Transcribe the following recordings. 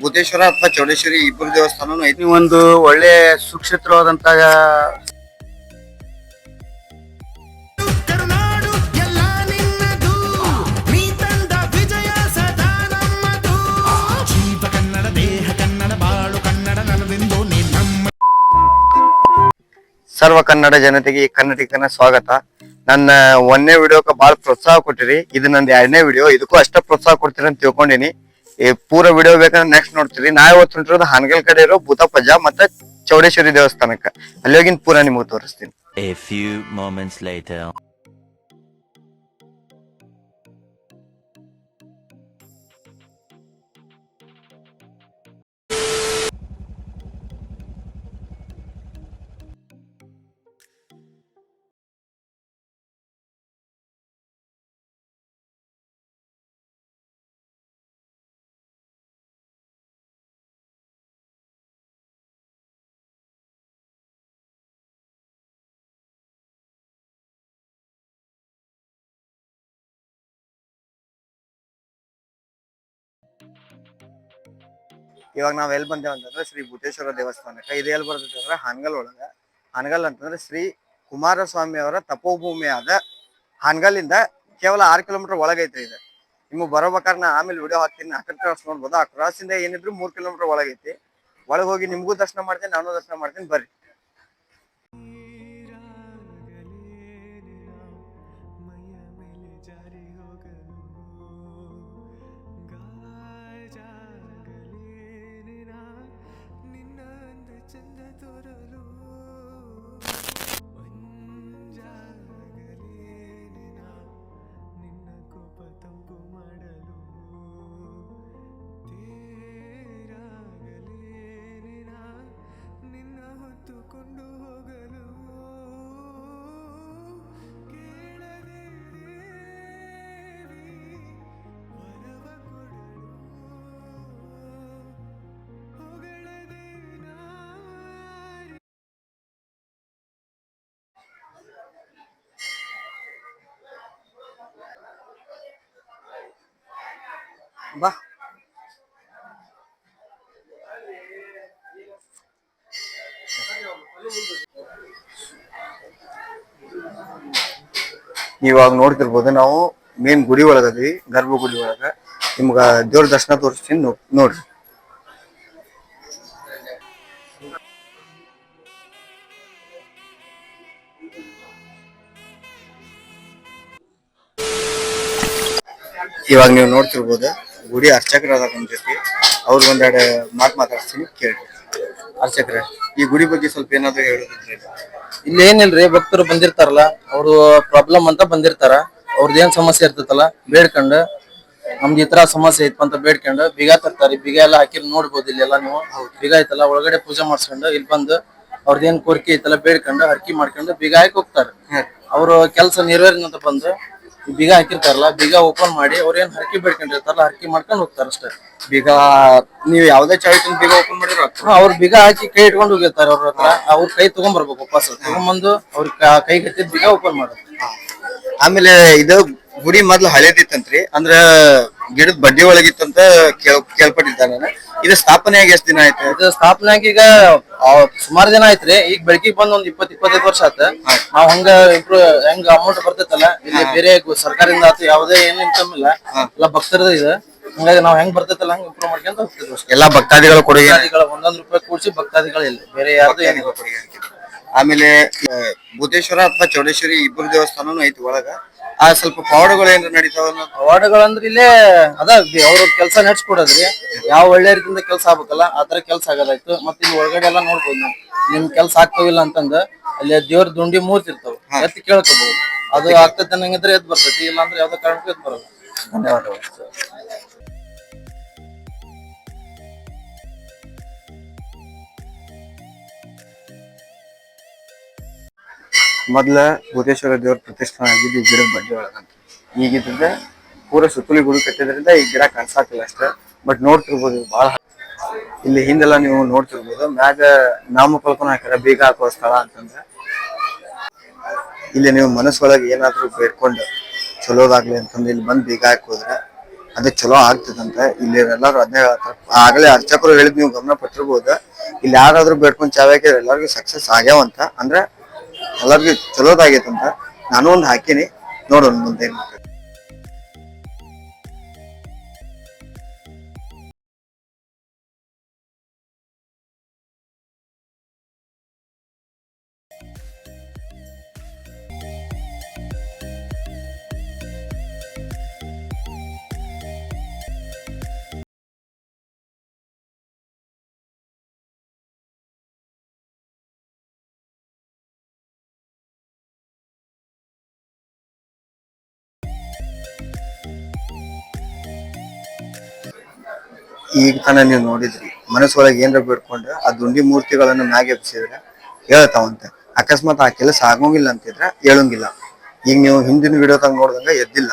ಭೂತೇಶ್ವರ ಅಥವಾ ಚೌಡೇಶ್ವರಿ ಇಬ್ಬರು ದೇವಸ್ಥಾನನೂ ಐತಿ. ಒಂದು ಒಳ್ಳೆ ಸುಕ್ಷೇತ್ರವಾದಂತ ಕರುನಾಡು ಎಲ್ಲ ನಿನ್ನದು. ನೀ ತಂದ ವಿಜಯ ಸದಾ ನಮ್ಮದು ಜೀವ ಕನ್ನಡ ದೇಹ ಕನ್ನಡ ಬಾಳು ಕನ್ನಡ ನಲವೆಂದು ನೀ ನಮ್ಮ ಸರ್ವ ಕನ್ನಡ ಜನತೆಗೆ ಈ ಕನ್ನಡಿಗನ ಸ್ವಾಗತ. ನನ್ನ ಒಂದನೇ ವಿಡಿಯೋಕ್ಕೆ ಬಹಳ ಪ್ರೋತ್ಸಾಹ ಕೊಟ್ಟಿರಿ. ಇದು ನಂದು ಎರಡನೇ ವಿಡಿಯೋ. ಇದಕ್ಕೂ ಅಷ್ಟೇ ಪ್ರೋತ್ಸಾಹ ಕೊಡ್ತೀರಿ ಅಂತ ತಿಳ್ಕೊಂಡಿನಿ. ಈ ಪೂರ ವಿಡಿಯೋ ಬೇಕಂದ್ರೆ ನೆಕ್ಸ್ಟ್ ನೋಡ್ತೀರಿ. ನಾ ಇವತ್ತು ಹೊಂಟಿರೋದು ಹಾನಗಲ್ ಕಡೆ ಇರೋ ಭೂತಪಜ ಮತ್ತೆ ಚೌಡೇಶ್ವರಿ ದೇವಸ್ಥಾನಕ್ಕೆ. ಅಲ್ಲಿ ಹೋಗಿನ ಪೂರ ನಿಮಗೆ ತೋರಿಸ್ತೀನಿ. ಇವಾಗ ನಾವ್ ಎಲ್ಲಿ ಬಂದೇವ್ ಅಂತಂದ್ರೆ ಶ್ರೀ ಭೂತೇಶ್ವರ ದೇವಸ್ಥಾನಕ್ಕೆ ಇದು ಎಲ್ಲಿ ಬರ್ತೈತೆ ಅಂದ್ರೆ ಹಾನಗಲ್ ಒಳಗ. ಹಾನಗಲ್ ಅಂತಂದ್ರೆ ಶ್ರೀ ಕುಮಾರಸ್ವಾಮಿ ಅವರ ತಪೋಭೂಮಿಯಾದ ಹಾನಗಲ್ಲಿಂದ ಕೇವಲ ಆರು ಕಿಲೋಮೀಟರ್ ಒಳಗೈತೆ ಇದು. ನಿಮಗೆ ಬರೋಬೇಕಾದ್ರೆ ನಾ ಆಮೇಲೆ ವಿಡಿಯೋ ಹಾಕ್ತೀನಿ. ಆ ಕ್ರಾಸ್ ನೋಡ್ಬೋದು. ಆ ಕ್ರಾಸಿಂದ ಏನಿದ್ರು ಮೂರ್ ಕಿಲೋಮೀಟರ್ ಒಳಗೈತಿ. ಒಳಗೆ ಹೋಗಿ ನಿಮಗೂ ದರ್ಶನ ಮಾಡ್ತೀನಿ, ನಾನು ದರ್ಶನ ಮಾಡ್ತೀನಿ. ಬರ್ರಿ. ಬಾ. ಇವಾಗ ನೋಡ್ತಿರ್ಬೋದು ನಾವು ಮೇನ್ ಗುಡಿ ಒಳಗದ್ವಿ ಗರ್ಭಗುಡಿ ಒಳಗ ನಿಮ್ಗ ದೇವ್ರ ದರ್ಶನ ತೋರಿಸ್ತೀನಿ ನೋಡ್ರಿ. ಇವಾಗ ನೀವು ನೋಡ್ತಿರ್ಬೋದು ಗುಡಿ ಅರ್ಚಕರ ಅದಾರ ನಮ್ ಜೊತೆ. ಅವ್ರಿಗೆ ಒಂದೆರಡು ಮಾತು ಮಾತಾಡ್ತೀನಿ ಕೇಳಿ ಅರ್ಚಕರ ಈ ಗುಡಿ ಬಗ್ಗೆ ಸ್ವಲ್ಪ ಏನಾದ್ರು ಹೇಳಿದ್ರೆ ಇಲ್ಲಿ ಏನಿಲ್ರಿ ಭಕ್ತರು ಬಂದಿರ್ತಾರಲ್ಲ ಅವ್ರು ಪ್ರಾಬ್ಲಮ್ ಅಂತ ಬಂದಿರ್ತಾರ. ಅವ್ರದ್ದು ಏನ್ ಸಮಸ್ಯೆ ಇರ್ತೈತಲ್ಲ ಬೇಡ್ಕೊಂಡು. ನಮ್ದು ಈ ತರ ಸಮಸ್ಯೆ ಐತಪ್ಪ ಅಂತ ಬೇಡ್ಕೊಂಡು ಬೀಗ ತರ್ತಾರೆ. ಬೀಗ ಎಲ್ಲ ಹಾಕಿ ನೋಡ್ಬೋದು ಇಲ್ಲೆಲ್ಲ ನೀವು. ಬೀಗ ಐತಲ್ಲ ಒಳಗಡೆ ಪೂಜೆ ಮಾಡ್ಸ್ಕೊಂಡು ಇಲ್ಲಿ ಬಂದು ಅವ್ರದ್ದು ಏನ್ ಕೋರಿಕೆ ಐತಲ್ಲ ಬೇಡ್ಕೊಂಡು ಹರ್ಕಿ ಮಾಡ್ಕೊಂಡು ಬೀಗ ಹಾಕಿ ಹೋಗ್ತಾರೆ. ಅವರು ಕೆಲಸ ನೆರವೇರಿನಂತ ಬಂದು ಬೀಗ ಹಾಕಿರ್ತಾರಲ್ಲ, ಬೀಗ ಓಪನ್ ಮಾಡಿ ಅವ್ರ ಏನ್ ಹರಕೆ ಬೇಡ್ಕೊಂಡಿರ್ತಾರಲ್ಲ, ಹರಕೆ ಮಾಡ್ಕೊಂಡು ಹೋಗ್ತಾರೆ ಅಷ್ಟೇ. ಬೀಗ ನೀವು ಯಾವ್ದೇ ಚಾಯ್ತಿನ ಬೀಗ ಓಪನ್ ಮಾಡಿರೋ ಅವ್ರ ಬೀಗ ಹಾಕಿ ಕೈ ಇಟ್ಕೊಂಡು ಹೋಗಿರ್ತಾರೆ ಅವ್ರ ಹತ್ರ. ಅವ್ರ ಕೈ ತಗೊಂಡ್ ಬರ್ಬೇಕು ವಾಪಸ್. ತಗೊಂಡ್ಬಂದು ಅವ್ರ ಕೈ ಕಟ್ಟಿದ ಬೀಗ ಓಪನ್ ಮಾಡೋದು. ಆಮೇಲೆ ಇದು ಗುಡಿ ಮೊದ್ಲು ಹಳೇದಿತ್ತಂತ್ರಿ. ಅಂದ್ರ ಗಿಡದ ಬಡ್ಡಿ ಒಳಗಿತ್ತಂತ ಕೇಳ್ ಕೇಳ್ಪಟ್ಟಿದ್ದಾನೆ ಇದು ಸ್ಥಾಪನೆ ಆಗಿ ಎಷ್ಟು ದಿನ ಆಯ್ತು? ಇದು ಸ್ಥಾಪನೆ ಆಗಿ ಈಗ ಸುಮಾರು ದಿನ ಆಯ್ತ್ರಿ. ಈಗ ಬೆಳಕಿಗೆ ಬಂದ್ ಒಂದ್ ಇಪ್ಪತ್ ಇಪ್ಪತ್ತೈದು ವರ್ಷ ಆತ. ನಾವ್ ಹಂಗ ಇಂಪ್ರೂವ್ ಹೆಂಗ ಅಮೌಂಟ್ ಬರ್ತೈತಲ್ಲ ಇಲ್ಲಿ ಬೇರೆ ಗು- ಸರ್ಕಾರದಿಂದ ಆತು ಯಾವುದೇ ಏನ್ ಇನ್ಕಮ್ ಇಲ್ಲ. ಎಲ್ಲ ಭಕ್ತರದ ಇದೆ. ಹಂಗಾಗಿ ನಾವ್ ಹೆಂಗ್ ಬರ್ತೈತಲ್ಲ ಹಂಗ ಇಂಪ್ರೂವ್ ಮಾಡ್ಕೊಂತ ಹೋಗ್ತಿದ್ವಿ ಅಷ್ಟೇ. ಎಲ್ಲಾ ಭಕ್ತಾದಿಗಳು ಕೊಡುಗೆ. ಭಕ್ತಾದಿಗಳ ಒಂದೊಂದ್ ರೂಪಾಯಿ ಕೂಡಿಸಿ ಭಕ್ತಾದಿಗಳು ಇಲ್ಲ. ಬೇರೆ ಯಾರ್ದು ಏನಿಲ್ಲ. ಆಮೇಲೆ ಆ, ಭೂತೇಶ್ವರ ಅಥವಾ ಚೌಡೇಶ್ವರಿ ಇಬ್ಬರು ದೇವಸ್ಥಾನನು ಐತಿ ಒಳಗ. ಆ ಸ್ವಲ್ಪ ಪವಾಡಗಳು ಏನಾರ ನಡೀತಾವ ಅನ್ನೋದು? ಅವಾರ್ಡ್ಗಳಂದ್ರೆ ಇಲ್ಲೇ ಅದ ಅವ್ರ ಕೆಲಸ ನಡ್ಸ್ಕೊಡೋದ್ರಿ. ಯಾವ ಒಳ್ಳೆ ರೀತಿಯಿಂದ ಕೆಲಸ ಆಗ್ಬೇಕಲ್ಲ ಆತರ ತರ ಕೆಲಸ ಆಗೋದಾಯ್ತು. ಮತ್ತೆ ಇಲ್ಲಿ ಒಳಗಡೆ ಎಲ್ಲ ನೋಡ್ಬೋದು ನಾವು. ನಿಮ್ ಕೆಲಸ ಆಗ್ತಾವಿಲ್ಲ ಅಂತಂದ ಅಲ್ಲಿ ದೇವ್ರ ದುಂಡಿ ಮೂರ್ತಿ ಇರ್ತಾವ. ಎತ್ತಿ ಕೇಳ್ಕೋಬಹುದು ಅದು ಆಗ್ತದೆ ಅನ್ನಂಗಿದ್ರೆ ಎದ್ ಬರ್ತೈತಿ ಇಲ್ಲ ಅಂದ್ರೆ ಯಾವ್ದೋ ಕಾರಣಕ್ಕೂ ಎದ್ ಬರಲ್ಲ. ಧನ್ಯವಾದಗಳು. ಮೊದ್ಲ ಭೂತೇಶ್ವರ ದೇವ್ರ ಪ್ರತಿಷ್ಠಾನ ಆಗಿದ್ದು ಈ ಗಿಡದ ಬಡ್ಡಿ ಒಳಗಂತ ಈಗಿದ್ರೆ ಪೂರ ಸುತ್ತಲಿ ಗುಡಿ ಕಟ್ಟಿದ್ರಿಂದ ಈ ಗಿಡ ಕಾಣಿಸಾಕಿಲ್ಲ ಅಷ್ಟೇ. ಬಟ್ ನೋಡ್ತಿರ್ಬೋದು ಬಹಳ ಇಲ್ಲಿ ಹಿಂದೆಲ್ಲ ನೀವು ನೋಡ್ತಿರ್ಬೋದು. ಮ್ಯಾಗ ನಾಮಫಲಕನ ಹಾಕ್ಯಾರ, ಬೀಗ ಹಾಕುವ ಸ್ಥಳ ಅಂತಂದ್ರೆ. ಇಲ್ಲಿ ನೀವು ಮನಸ್ಸೊಳಗೆ ಏನಾದ್ರೂ ಬೇಡ್ಕೊಂಡು ಚಲೋದಾಗ್ಲಿ ಅಂತಂದ್ರೆ ಇಲ್ಲಿ ಬಂದು ಬೀಗ ಹಾಕೋದ್ರೆ ಅದು ಚಲೋ ಆಗ್ತದಂತ. ಇಲ್ಲಿ ಎಲ್ಲಾರು ಅದೇ ಆಗಲೇ ಅರ್ಚಕರು ಹೇಳಿದ್ ನೀವು ಗಮನ ಪಟ್ಟಿರ್ಬೋದು. ಇಲ್ಲಿ ಯಾರಾದ್ರೂ ಬೇಡ್ಕೊಂಡು ಚಾವ್ಯಾಕೆ ಎಲ್ಲರಿಗೂ ಸಕ್ಸಸ್ ಆಗ್ಯಾವಂತ. ಅಂದ್ರೆ ಎಲ್ಲರಿಗೂ ಚಲೋದಾಗೈತಂತ ನಾನು ಒಂದು ಹಾಕಿನಿ. ನೋಡೋಣ ಮುಂದೆ ಈಗ ತನ ನೀವು ನೋಡಿದ್ರಿ. ಮನಸ್ಸೊಳಗೆ ಏನ್ರ ಬಿಡ್ಕೊಂಡ್ರೆ ಆ ದುಂಡಿ ಮೂರ್ತಿಗಳನ್ನು ಮ್ಯಾಗ ಎಬ್ಸಿದ್ರೆ ಹೇಳ್ತಾವಂತೆ. ಅಕಸ್ಮಾತ್ ಆ ಕೆಲಸ ಆಗೋಂಗಿಲ್ಲ ಅಂತಿದ್ರೆ ಹೇಳಂಗಿಲ್ಲ. ಈಗ ನೀವು ಹಿಂದಿನ ವಿಡಿಯೋ ತಂಗ ನೋಡ್ದಂಗ ಎದ್ದಿಲ್ಲ.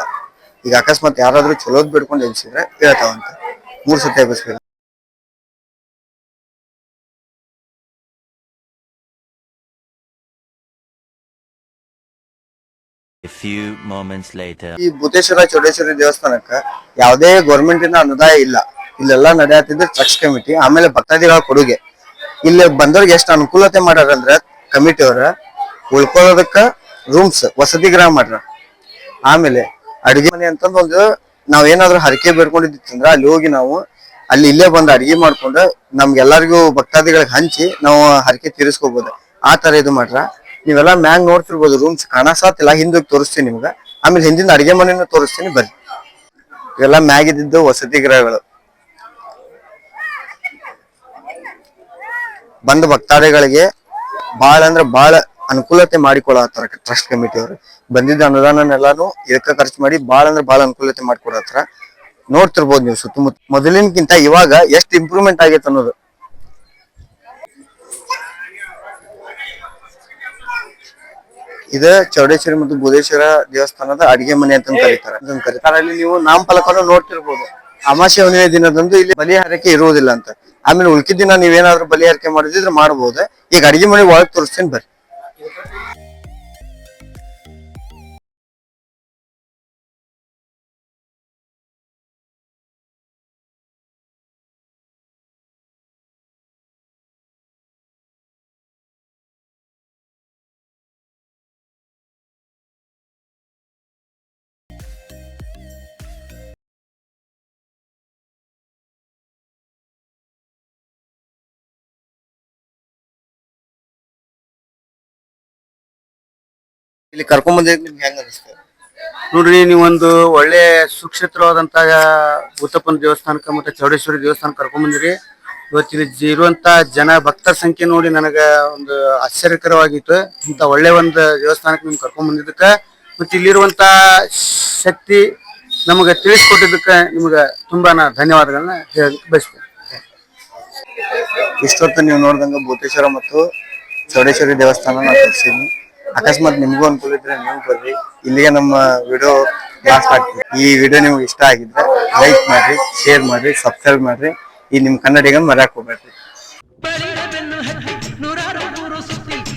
ಈಗ ಅಕಸ್ಮಾತ್ ಯಾರಾದ್ರೂ ಚಲೋದ್ ಬೇಡ್ಕೊಂಡು ಎಬ್ಸಿದ್ರೆ ಹೇಳ್ತಾವಂತೆ. ಮೂರ್ ಸತಿ ಎಬ್ಬಿಸ್ಬೇಕು. ಈ ಭೂತೇಶ್ವರ ಚೌಡೇಶ್ವರಿ ದೇವಸ್ಥಾನಕ್ಕ ಯಾವುದೇ ಗೌರ್ಮೆಂಟ್ ಇಂದ ಅನುದಾಯ ಇಲ್ಲ. ಇಲ್ಲೆಲ್ಲಾ ನಡೆಯತ್ತಿದ್ರೆ ಟ್ರಕ್ಸ್ ಕಮಿಟಿ, ಆಮೇಲೆ ಭಕ್ತಾದಿಗಳ ಕೊಡುಗೆ. ಇಲ್ಲಿ ಬಂದವ್ರಿಗೆ ಎಷ್ಟು ಅನುಕೂಲತೆ ಮಾಡ್ಯಾರ ಅಂದ್ರ ಕಮಿಟಿ ಅವ್ರ ಉಳ್ಕೊಳ್ಳೋದಕ್ಕ ರೂಮ್ಸ್ ವಸತಿ ಗ್ರಹ ಮಾಡ್ರ ಆಮೇಲೆ ಅಡಿಗೆ ಮನೆ ಅಂತಂದ್ ಒಂದು ನಾವ್ ಏನಾದ್ರು ಹರಕೆ ಬೇಡ್ಕೊಂಡಿದ್ದಿತ್ತಂದ್ರ ಅಲ್ಲಿ ಹೋಗಿ ನಾವು ಅಲ್ಲಿ ಇಲ್ಲೇ ಬಂದು ಅಡಿಗೆ ಮಾಡ್ಕೊಂಡು ನಮ್ಗೆಲ್ಲರಿಗೂ ಭಕ್ತಾದಿಗಳಿಗೆ ಹಂಚಿ ನಾವು ಹರಕೆ ತೀರಿಸ್ಕೋಬಹುದು ಆ ತರ ಇದು ಮಾಡ್ರ. ನೀವೆಲ್ಲ ಮ್ಯಾಂಗ್ ನೋಡ್ತಿರ್ಬೋದು ರೂಮ್ಸ್ ಕಾಣಸಾತಿಲ್ಲ ಹಿಂದಕ್ಕೆ ತೋರಿಸ್ತೀನಿ ನಿಮ್ಗೆ. ಆಮೇಲೆ ಹಿಂದಿನ ಅಡಿಗೆ ಮನೆಯನ್ನು ತೋರಿಸ್ತೀನಿ, ಬರ್ರಿ. ಇವೆಲ್ಲ ಮ್ಯಾಗಿದ್ದು ವಸತಿ ಗೃಹಗಳು. ಬಂದ ಭಕ್ತಾದಿಗಳಿಗೆ ಬಹಳ ಅಂದ್ರ ಬಹಳ ಅನುಕೂಲತೆ ಮಾಡಿಕೊಡತ್ತಾರ ಟ್ರಸ್ಟ್ ಕಮಿಟಿ ಅವರು. ಬಂದಿದ್ದ ಅನುದಾನನೆಲ್ಲಾನು ಇದಕ್ಕ ಖರ್ಚು ಮಾಡಿ ಬಹಳ ಅಂದ್ರೆ ಬಹಳ ಅನುಕೂಲತೆ ಮಾಡಿಕೊಡತ್ತಾರ ನೋಡ್ತಿರ್ಬೋದು ನೀವು ಸುತ್ತಮುತ್ತ. ಮೊದಲಿನಕ್ಕಿಂತ ಇವಾಗ ಎಷ್ಟು ಇಂಪ್ರೂವ್ಮೆಂಟ್ ಆಗೈತೆ ಅನ್ನೋದು. ಇದ ಚೌಡೇಶ್ವರಿ ಮತ್ತು ಬುಧೇಶ್ವರ ದೇವಸ್ಥಾನದ ಅಡಿಗೆ ಮನೆ ಅಂತ ಕರೀತಾರೆ. ಕರೀತಾರೆ. ಅಲ್ಲಿ ನೀವು ನಾಮಫಲಕವನ್ನು ನೋಡ್ತಿರ್ಬೋದು. ಅಮಾಸೆ ಹುಣ್ಣಿಮೆ ದಿನದಂದು ಇಲ್ಲಿ ಬಲಿಹಾರಕ್ಕೆ ಹರಕೆ ಇರುವುದಿಲ್ಲ ಅಂತ. ಆಮೇಲೆ ಉಳ್ಕಿದ್ದಿನ ನೀವೇನಾದ್ರೂ ಬಲಿ ಹರಕೆ ಮಾಡಿದ್ರೆ ಮಾಡಬಹುದು ಈಗ ಅಡಿಗೆ ಮನೆ ಒಳಗ್ ತೋರಿಸ್ತೀನಿ ಬರ್ರಿ. ಇಲ್ಲಿ ಕರ್ಕೊಂಡ್ ಬಂದಿದ್ ನಿಮ್ಗೆ ಹೆಂಗ ಅನಿಸ್ತದೆ ನೋಡ್ರಿ ಒಂದು ಒಳ್ಳೆ ಸುಕ್ಷೇತ್ರವಾದಂತ ಭೂತಪ್ಪನ ದೇವಸ್ಥಾನಕ್ಕ ಮತ್ತೆ ಚೌಡೇಶ್ವರಿ ದೇವಸ್ಥಾನ ಕರ್ಕೊಂಡ್ ಬಂದಿರಿ. ಇವತ್ತಿನ ಇರುವಂತ ಜನ ಭಕ್ತರ ಸಂಖ್ಯೆ ನೋಡಿ ನನಗ ಒಂದು ಆಶ್ಚರ್ಯಕರವಾಗಿತ್ತು. ಇಂತ ಒಳ್ಳೆ ಒಂದು ದೇವಸ್ಥಾನಕ್ಕೆ ನಿಮ್ಗೆ ಕರ್ಕೊಂಡ್ ಬಂದಿದ್ದಕ್ಕ ಮತ್ತೆ ಇಲ್ಲಿರುವಂತ ಶಕ್ತಿ ನಮಗ ತಿಳಿಸ್ಕೊಟ್ಟಿದ್ದಕ್ಕ ನಿಮಗೆ ತುಂಬಾ ನಾ ಧನ್ಯವಾದಗಳನ್ನ ಹೇಳಕ್ಕೆ ಬಯಸ್ತೇನೆ. ಇಷ್ಟೊತ್ತು ನೀವು ನೋಡ್ದಂಗ ಭೂತೇಶ್ವರ ಮತ್ತು ಚೌಡೇಶ್ವರಿ ದೇವಸ್ಥಾನ ನಾ ತೋರಿಸಿನಿ ಅಕಸ್ಮಾತ್ ನಿಮ್ಗೂ ಅನುಕೂಲ ಇದ್ರೆ ನೀವು ಬರ್ರಿ. ಇಲ್ಲಿಗೆ ನಮ್ಮ ವಿಡಿಯೋ ಲಾಸ್ಟ್ ಆಗ್ತದೆ. ಈ ವಿಡಿಯೋ ನಿಮ್ಗೆ ಇಷ್ಟ ಆಗಿದ್ರೆ ಲೈಕ್ ಮಾಡ್ರಿ ಶೇರ್ ಮಾಡ್ರಿ ಸಬ್ಸ್ಕ್ರೈಬ್ ಮಾಡ್ರಿ. ಈ ನಿಮ್ ಕನ್ನಡಿಗ ಮರ್ಯಾಕ್ ಹೋಗ್ಬೇಡ್ರಿ.